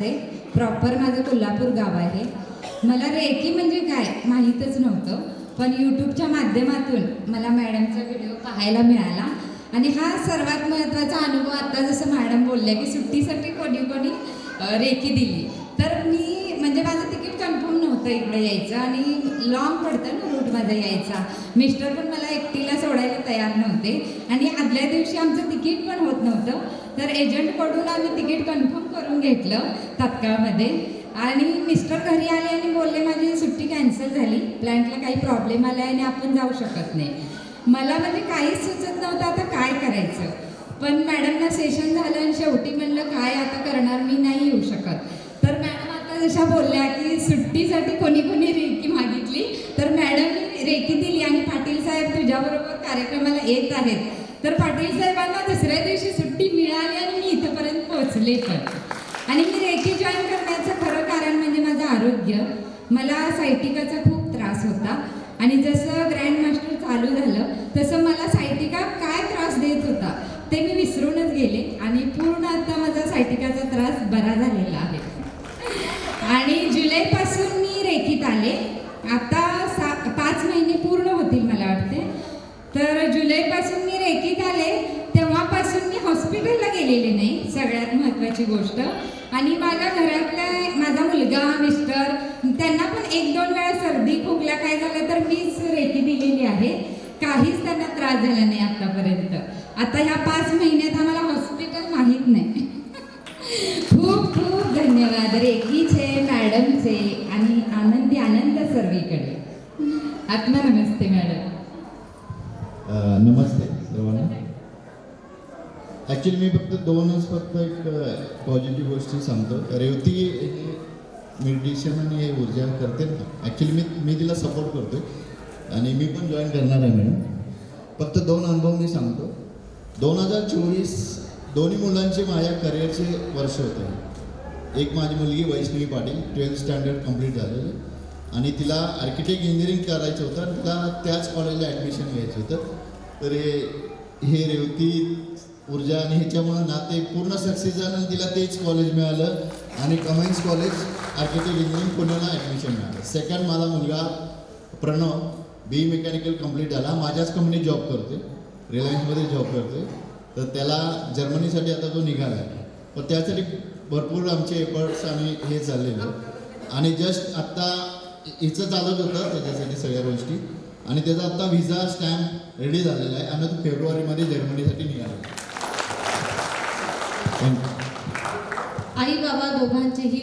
राहते प्रॉपर माझं कोल्हापूर गाव आहे. मला रेकी म्हणजे काय माहीतच नव्हतं पण यूट्यूबच्या माध्यमातून मला मॅडमचा व्हिडिओ पाहायला मिळाला. आणि हा सर्वात महत्त्वाचा अनुभव आता जसं मॅडम बोलल्या की सुट्टीसाठी कोणी कोणी रेकी दिली. तर मी म्हणजे माझं तिकीट कन्फर्म नव्हतं इकडे यायचं आणि लॉंग पडतं ना रूट माझा यायचा. मिस्टर पण मला एकटीला सोडायला तयार नव्हते. आणि आदल्या दिवशी आमचं तिकीट पण होत नव्हतं. तर एजंटकडून आम्ही तिकीट कन्फर्म करून घेतलं तात्काळमध्ये. आणि मिस्टर घरी आले आणि बोलले माझी सुट्टी कॅन्सल झाली. प्लॅन्टला काही प्रॉब्लेम आला आणि आपण जाऊ शकत नाही. मला म्हणजे काहीच सुचत नव्हतं आता काय करायचं. पण मॅडमना सेशन झालं आणि शेवटी म्हणलं काय आता करणार? मी नाही येऊ शकत. तर मॅडम आता जशा बोलल्या की सुट्टीसाठी कोणी कोणी रेकी मागितली. तर मॅडमने रेकी दिली आणि पाटील साहेब तुझ्याबरोबर कार्यक्रमाला येत आहेत. तर पाटील साहेबांना दुसऱ्या दिवशी सुट्टी मिळाली आणि मी इथंपर्यंत पोहोचले पण. आणि मी रेखी जॉईन करण्याचं खरं कारण म्हणजे माझं आरोग्य. मला सायटिकाचा खूप त्रास होता. आणि जसं ग्रँड मास्टर चालू झालं तसं मला सायटिका काय त्रास देत होता ते मी विसरूनच गेले. आणि पूर्ण आता माझा सायटिकाचा त्रास बरा झालेला आहे. आणि जुलैपासून मी रेखीत आले. आता सा पाच महिने पूर्ण होतील मला वाटते. तर जुलैपासून मी रेकीत आले. तेव्हापासून मी हॉस्पिटलला गेलेले नाही सगळ्यात महत्त्वाची गोष्ट. आणि माझ्या घरातला माझा मुलगा मिस्टर त्यांना पण एक दोन वेळा सर्दी खोकला काय झालं तर मीच रेकी दिलेली आहे. काहीच त्यांना त्रास झाला नाही आत्तापर्यंत आता ह्या पाच महिन्यात आम्हाला हॉस्पिटल माहीत नाही. खूप खूप धन्यवाद रेकीचे मॅडमचे आणि आनंदी आनंद सर्वीकडे. आत्मा नमस्ते मॅडम नमस्ते सर्वांना. ॲक्च्युली मी फक्त दोनच फक्त एक पॉझिटिव्ह गोष्टी सांगतो. रेवती हे मेडिटेशन आणि हे ऊर्जा करते ना. ॲक्च्युली मी मी तिला सपोर्ट करतो आणि मी पण जॉईन करणार आहे मॅडम फक्त दोन अनुभव मी सांगतो. दोन हजार चोवीस दोन्ही मुलांचे माझ्या करिअरचे वर्ष होते. एक माझी मुलगी Vaishnavi Patil twelfth standard complete झालेलं. आणि तिला आर्किटेक्ट इंजिनिअरिंग करायचं होतं. आणि तिला त्याच कॉलेजला ॲडमिशन घ्यायचं होतं. तर हे रेवती ऊर्जा आणि ह्याच्यामुळं ना ते पूर्ण सक्सेस झालं तिला तेच कॉलेज मिळालं. आणि कमेन्स कॉलेज आर्किटेक्ट इंजिनिअरिंग पुण्याला ॲडमिशन मिळालं. सेकंड माझा मुलगा प्रणव बी मेकॅनिकल कंप्लीट झाला. माझ्याच कंपनीत जॉब करते रिलायन्समध्ये जॉब करते तर त्याला जर्मनीसाठी आता तो निघाला आहे पण त्यासाठी भरपूर आमचे एफर्ट्स आणि हे चाललेलं. आणि जस्ट आत्ता हिचं चालत होतं त्याच्यासाठी सगळ्या गोष्टी. आणि त्याचा आत्ता व्हिसा स्टॅम्प रेडी झालेला आहे. आणि तो फेब्रुवारीमध्ये जर्मनीसाठी निघाला. थँक्यू आई बाबा दोघांचेही